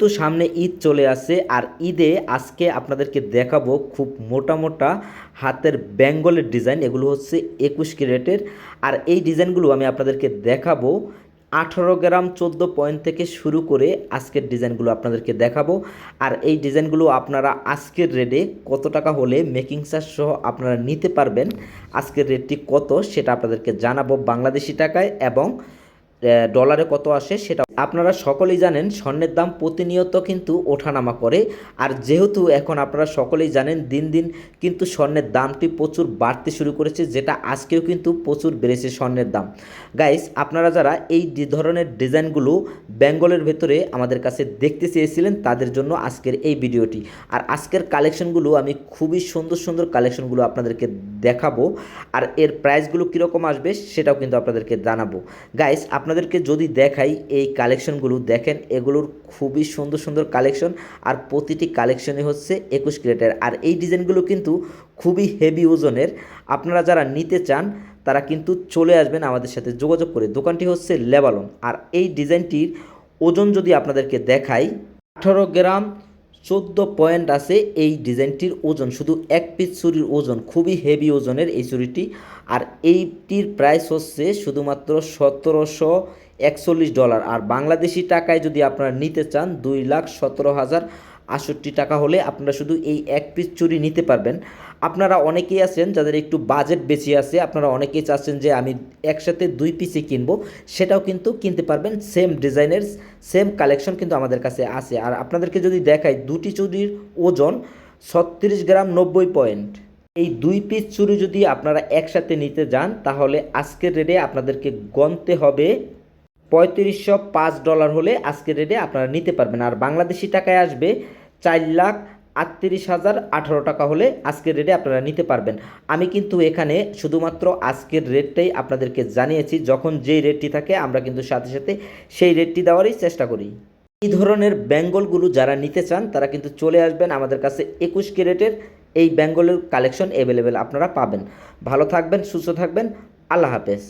তো সামনে ঈদ চলে আসে আর ঈদে আজকে আপনাদেরকে দেখাবো খুব মোটা মোটা হাতের বেঙ্গলের ডিজাইন। এগুলো হচ্ছে একুশ ক্যারেটের। আর এই ডিজাইনগুলো আমি আপনাদেরকে দেখাবো। আঠারো গ্রাম চোদ্দ পয়েন্ট থেকে শুরু করে আজকের ডিজাইনগুলো আপনাদেরকে দেখাবো। আর এই ডিজাইনগুলো আপনারা আজকের রেটে কত টাকা হলে মেকিং চার্জ সহ আপনারা নিতে পারবেন, আজকের রেটটি কত সেটা আপনাদেরকে জানাব বাংলাদেশি টাকায়। এবং ডলারে কত আসে সেটা আপনারা সকলেই জানেন, স্বর্ণের দাম প্রতিনিয়ত কিন্তু ওঠানামা করে। আর যেহেতু এখন আপনারা সকলেই জানেন, দিন দিন কিন্তু স্বর্ণের দামটি প্রচুর বাড়তে শুরু করেছে, যেটা আজকেও কিন্তু প্রচুর বেড়েছে স্বর্ণের দাম। গাইস আপনারা যারা এই ধরনের ডিজাইনগুলো বেঙ্গলের ভেতরে আমাদের কাছে দেখতে চেয়েছিলেন, তাদের জন্য আজকের এই ভিডিওটি। আর আজকের কালেকশনগুলো আমি খুবই সুন্দর সুন্দর কালেকশনগুলো আপনাদেরকে দেখাবো। আর এর প্রাইসগুলো কীরকম আসবে সেটাও কিন্তু আপনাদেরকে জানাব। গাইস আপনাদেরকে যদি দেখাই এই কালেকশনগুলো দেখেন এগুলোর খুবই সুন্দর সুন্দর কালেকশন আর প্রতিটি কালেকশনই হচ্ছে একুশ ক্যারেটের। আর এই ডিজাইনগুলো কিন্তু খুবই হেভি ওজনের। আপনারা যারা নিতে চান, তারা কিন্তু চলে আসবেন আমাদের সাথে যোগাযোগ করে। দোকানটি হচ্ছে লেবালন। আর এই ডিজাইনটির ওজন যদি আপনাদেরকে দেখাই, আঠারো গ্রাম চোদ্দ পয়েন্ট আছে এই ডিজাইনটির ওজন। শুধু এক পিস চুরির ওজন, খুবই হেভি ওজনের এই চুরিটি আর এইটির প্রাইস হচ্ছে শুধুমাত্র সতেরোশো একচল্লিশ ডলার আর বাংলাদেশি টাকায় যদি আপনারা নিতে চান, দুই লাখ সতেরো হাজার আষট্টি টাকা হলে আপনারা শুধু এই এক পিস চুরি নিতে পারবেন। আপনারা অনেকেই আছেন যাদের একটু বাজেট বেশি আছে, আপনারা অনেকেই চাচ্ছেন যে আমি একসাথে দুই পিসই কিনবো, সেটাও কিন্তু কিনতে পারবেন। সেম ডিজাইনের সেম কালেকশন কিন্তু আমাদের কাছে আছে। আর আপনাদেরকে যদি দেখাই, দুটি চুরির ওজন ছত্রিশ গ্রাম নব্বই পয়েন্ট এই দুই পিস চুরি যদি আপনারা একসাথে নিতে যান, তাহলে আজকের রেটে আপনাদেরকে গণতে হবে পঁয়ত্রিশশো পাঁচ ডলার হলে আজকের রেটে আপনারা নিতে পারবেন। আর বাংলাদেশি টাকায় আসবে চার লাখ আটত্রিশ হাজার আঠারো টাকা হলে আজকের রেটে আপনারা নিতে পারবেন। আমি কিন্তু এখানে শুধুমাত্র আজকের রেটটাই আপনাদেরকে জানিয়েছি। যখন যেই রেটটি থাকে, আমরা কিন্তু সাথে সাথে সেই রেটটি দেওয়ারই চেষ্টা করি। এই ধরনের বেঙ্গলগুলো যারা নিতে চান, তারা কিন্তু চলে আসবেন আমাদের কাছে একুশ ক্যারেটের এই বেঙ্গলের কালেকশন অ্যাভেলেবেল আপনারা পাবেন। ভালো থাকবেন, সুস্থ থাকবেন, আল্লাহ হাফেজ।